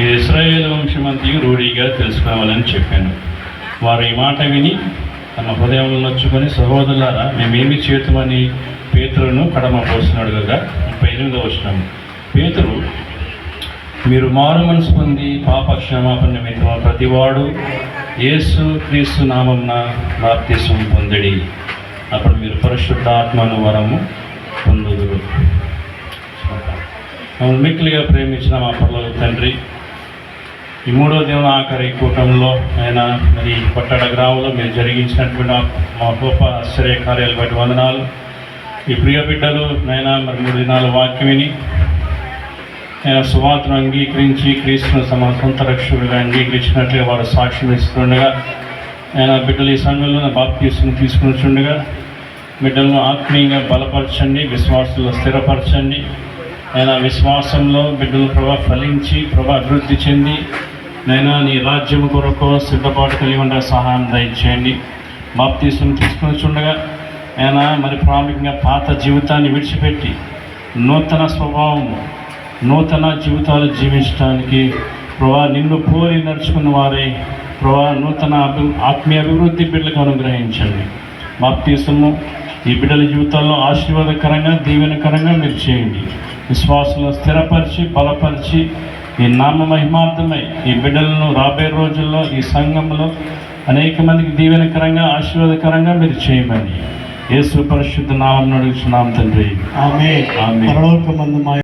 ఈ ఇస్రాయేల్ వంశమంతి రూఢిగా తెలుసుకోవాలని చెప్పాను. వారు ఈ మాట విని తమ హృదయంలో నొచ్చుకొని సహోదరులారా మేమేమి చేతుమని పేతురును కడమ పోస్తున్నాడు కదా ముప్పై ఎనిమిదో వచ్చినాము పేతురు మీరు మారు మనసు పొంది పాప క్షమాపణ నిమిత్తం ప్రతివాడు యేసు క్రీస్తు నామంన బాప్తిసం పొందడి. అప్పుడు మీరు పరిశుద్ధాత్మను వరము పొందుదురు. మమ్మల్ని మిక్కిలిగా ప్రేమించిన మా పర్లకు తండ్రి ఈ మూడో దేవుని ఆఖరి కూటంలో ఆయన మరి కొట్టడ గ్రామంలో మీరు జరిగించినటువంటి మా- మా గొప్ప ఆశ్చర్య కార్యాలు బట్టి వందనాలు. ఈ ప్రియ బిడ్డలు నైనా మరి మూడు దినాల వాక్యం విని ఆయన సువార్తను అంగీకరించి క్రీస్తును తమ సొంత రక్షకుడిగా అంగీకరించినట్లే వారు సాక్ష్యం ఇస్తుండగా ఆయన బిడ్డలు ఈ సంఘంలో బాప్తీసును తీసుకుని బిడ్డలను ఆత్మీయంగా బలపరచండి విశ్వాసంలో స్థిరపరచండి. ఆయన విశ్వాసంలో బిడ్డలు ప్రభా ఫలించి ప్రభా అభివృద్ధి చెంది నైనా నీ రాజ్యం కొరకు సిద్ధపాటు కలిగి ఉండే సహాయం దయచేయండి. బాప్తీసుని తీసుకుని చూడగా ఆయన మరి ప్రాముఖ్యంగా పాత జీవితాన్ని విడిచిపెట్టి నూతన స్వభావం నూతన జీవితాలు జీవించడానికి ప్రభా నిన్ను పోలి నడుచుకున్న వారే ప్రభా నూతన అభి ఆత్మీయ అభివృద్ధి బిడ్డలకు అనుగ్రహించండి. బాప్తీసము ఈ బిడ్డల జీవితాల్లో ఆశీర్వాదకరంగా దీవెనకరంగా మీరు చేయండి. విశ్వాసంలో స్థిరపరిచి బలపరిచి ఈ నామ మహిమార్థమై ఈ బిడ్డలను రాబోయే రోజుల్లో ఈ సంఘంలో అనేక మందికి దీవెనకరంగా ఆశీర్వాదకరంగా మీరు చేయమని యేసు పరిశుద్ధ నామం నడుచున్నాం తండ్రి ఆమె ఆమేన్. పరలోకమందు మా